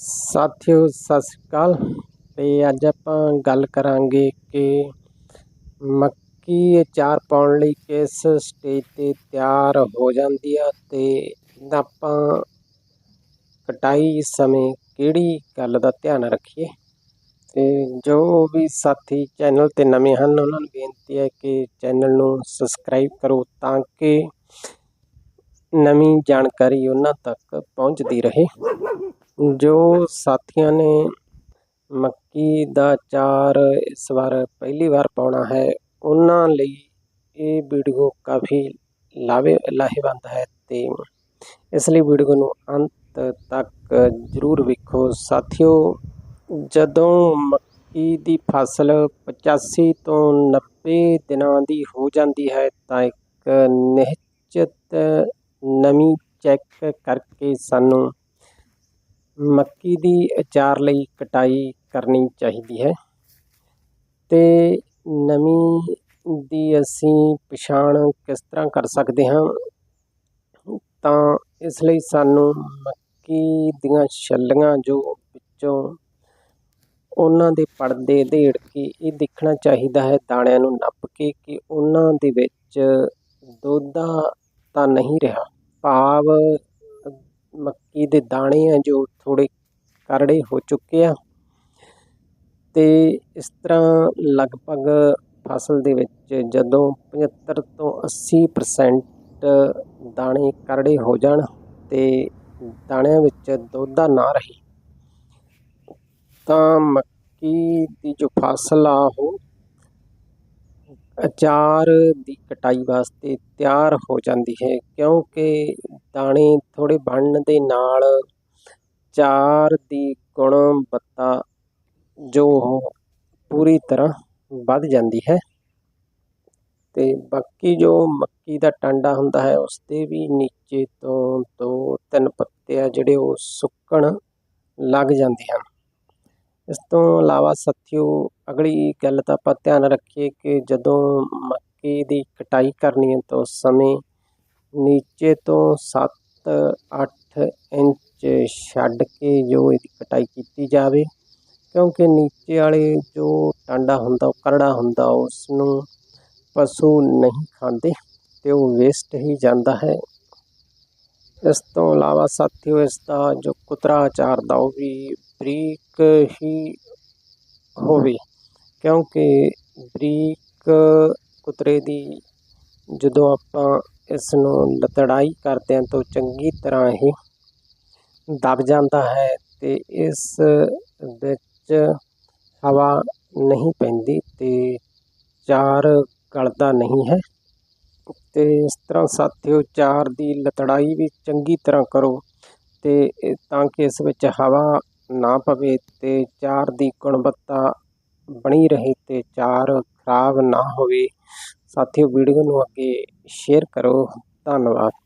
ਸਾਥੀਓ, ਸਤਿ ਸ਼੍ਰੀ ਅਕਾਲ। ਤੇ ਅੱਜ ਆਪਾਂ ਗੱਲ ਕਰਾਂਗੇ ਕਿ ਮੱਕੀ ਅਚਾਰ ਪਾਉਣ ਲਈ ਕਿਸ ਸਟੇਜ ਤੇ ਤਿਆਰ ਹੋ ਜਾਂਦੀ ਆ ਤੇ ਆਪਾਂ ਕਟਾਈ ਸਮੇਂ ਕਿਹੜੀ ਗੱਲ ਦਾ ਧਿਆਨ ਰੱਖੀਏ? ਤੇ ਜੋ ਵੀ ਸਾਥੀ ਚੈਨਲ ਤੇ ਨਵੇਂ ਹਨ, ਉਹਨਾਂ ਨੂੰ ਬੇਨਤੀ ਹੈ ਕਿ ਚੈਨਲ ਨੂੰ ਸਬਸਕ੍ਰਾਈਬ ਕਰੋ ਤਾਂ ਕਿ ਨਵੀਂ ਜਾਣਕਾਰੀ ਉਹਨਾਂ ਤੱਕ ਪਹੁੰਚਦੀ ਰਹੇ। ਜੋ ਸਾਥੀਆਂ ਨੇ ਮੱਕੀ ਦਾ ਅਚਾਰ ਇਸ ਵਾਰ ਪਹਿਲੀ ਵਾਰ ਪਾਉਣਾ ਹੈ, ਉਹਨਾਂ ਲਈ ਇਹ ਵੀਡੀਓ ਕਾਫੀ ਲਾਵੇ, ਲਾਹੇਵੰਦ ਹੈ ਅਤੇ ਇਸ ਲਈ ਵੀਡੀਓ ਨੂੰ ਅੰਤ ਤੱਕ ਜ਼ਰੂਰ ਵੇਖੋ। ਸਾਥੀਓ, ਜਦੋਂ ਮੱਕੀ ਦੀ ਫਸਲ 85 ਤੋਂ 90 ਦਿਨਾਂ ਦੀ ਹੋ ਜਾਂਦੀ ਹੈ, ਤਾਂ ਇੱਕ ਨਿਸ਼ਚਿਤ ਨਮੀ ਚੈੱਕ ਕਰਕੇ ਸਾਨੂੰ ਮੱਕੀ ਦੀ ਅਚਾਰ ਲਈ ਕਟਾਈ ਕਰਨੀ ਚਾਹੀਦੀ ਹੈ ਅਤੇ ਨਮੀ ਦੀ ਅਸੀਂ ਪਛਾਣ ਕਿਸ ਤਰ੍ਹਾਂ ਕਰ ਸਕਦੇ ਹਾਂ? ਤਾਂ ਇਸ ਲਈ ਸਾਨੂੰ ਮੱਕੀ ਦੀਆਂ ਛੱਲੀਆਂ ਜੋ ਵਿੱਚੋਂ ਉਹਨਾਂ ਦੇ ਪਰਦੇ ਦੇੜ ਕੇ ਇਹ ਦੇਖਣਾ ਚਾਹੀਦਾ ਹੈ, ਦਾਣਿਆਂ ਨੂੰ ਨੱਪ ਕੇ ਕਿ ਉਹਨਾਂ ਦੇ ਵਿੱਚ ਦੁੱਧ ਤਾਂ ਨਹੀਂ ਰਿਹਾ। ਭਾਵ ਮੱਕੀ ਦੇ ਦਾਣੇ ਆ ਜੋ ਥੋੜੇ ਕਰੜੇ ਹੋ ਚੁੱਕੇ ਆ। ਤੇ ਇਸ ਤਰ੍ਹਾਂ ਲਗਭਗ ਫਸਲ ਦੇ ਵਿੱਚ ਜਦੋਂ 75 ਤੋਂ 80% ਦਾਣੇ ਕਰੜੇ ਹੋ ਜਾਣ ਤੇ ਦਾਣਿਆਂ ਵਿੱਚ ਦੋਦਾ ਨਾ ਰਹੇ, ਤਾਂ ਮੱਕੀ ਦੀ ਜੋ ਫਸਲ ਆ ਉਹ ਅਚਾਰ ਦੀ ਕਟਾਈ ਵਾਸਤੇ ਤਿਆਰ ਹੋ ਜਾਂਦੀ ਹੈ, ਕਿਉਂਕਿ ਦਾਣੇ ਥੋੜ੍ਹੇ ਬਣਨ ਦੇ ਨਾਲ ਅਚਾਰ ਦੀ ਗੁਣਵੱਤਾ ਜੋ ਉਹ ਪੂਰੀ ਤਰ੍ਹਾਂ ਵੱਧ ਜਾਂਦੀ ਹੈ ਅਤੇ ਬਾਕੀ ਜੋ ਮੱਕੀ ਦਾ ਟਾਂਡਾ ਹੁੰਦਾ ਹੈ ਉਸ ਦੇ ਵੀ ਨੀਚੇ ਤੋਂ ਦੋ ਤਿੰਨ ਪੱਤੇ ਆ ਜਿਹੜੇ ਉਹ ਸੁੱਕਣ ਲੱਗ ਜਾਂਦੇ ਹਨ। ਇਸ ਤੋਂ ਇਲਾਵਾ ਸਾਥੀਓ, ਅਗਲੀ ਗੱਲ ਤਾਂ ਆਪਾਂ ਧਿਆਨ ਰੱਖੀਏ ਕਿ ਜਦੋਂ ਮੱਕੀ ਦੀ ਕਟਾਈ ਕਰਨੀ ਹੈ ਤਾਂ ਉਸ ਸਮੇਂ ਨੀਚੇ ਤੋਂ 7-8 ਇੰਚ ਛੱਡ ਕੇ ਜੋ ਇਹਦੀ ਕਟਾਈ ਕੀਤੀ ਜਾਵੇ, ਕਿਉਂਕਿ ਨੀਚੇ ਵਾਲੇ ਜੋ ਟਾਂਡਾ ਹੁੰਦਾ, ਉਹ ਕਰੜਾ ਹੁੰਦਾ ਉਸ ਨੂੰ ਪਸ਼ੂ ਨਹੀਂ ਖਾਂਦੇ ਤੇ ਉਹ ਵੇਸਟ ਹੀ ਜਾਂਦਾ ਹੈ। ਇਸ ਤੋਂ ਇਲਾਵਾ ਸਾਥੀਓ, ਇਸ ਦਾ ਜੋ ਕੁਤਰਾ ਆਚਾਰ ਦਾ, ਉਹ ਵੀ ਬਰੀਕ ਹੀ ਹੋਵੇ, ਕਿਉਂਕਿ ਬਰੀਕ ਕੁਤਰੇ ਦੀ ਜਦੋਂ ਆਪਾਂ ਇਸ ਨੂੰ ਲਤੜਾਈ ਕਰਦੇ ਹਾਂ ਤਾਂ ਚੰਗੀ ਤਰ੍ਹਾਂ ਇਹ ਦਬ ਜਾਂਦਾ ਹੈ ਅਤੇ ਇਸ ਵਿੱਚ ਹਵਾ ਨਹੀਂ ਪੈਂਦੀ ਅਤੇ ਚਾਰ ਗਲਦਾ ਨਹੀਂ ਹੈ। ਅਤੇ ਇਸ ਤਰ੍ਹਾਂ ਸਾਥੀਓ, ਚਾਰ ਦੀ ਲਤੜਾਈ ਵੀ ਚੰਗੀ ਤਰ੍ਹਾਂ ਕਰੋ ਅਤੇ ਤਾਂ ਕਿ ਇਸ ਵਿੱਚ ਹਵਾ ਨਾ ਪਵੇ ਅਤੇ ਚਾਰ ਦੀ ਗੁਣਵੱਤਾ ਬਣੀ ਰਹੇ ਅਤੇ ਚਾਰ ਖਰਾਬ ਨਾ ਹੋਵੇ। ਸਾਥੀਓ ਵੀਡੀਓ ਨੂੰ ਅੱਗੇ ਸ਼ੇਅਰ ਕਰੋ। ਧੰਨਵਾਦ।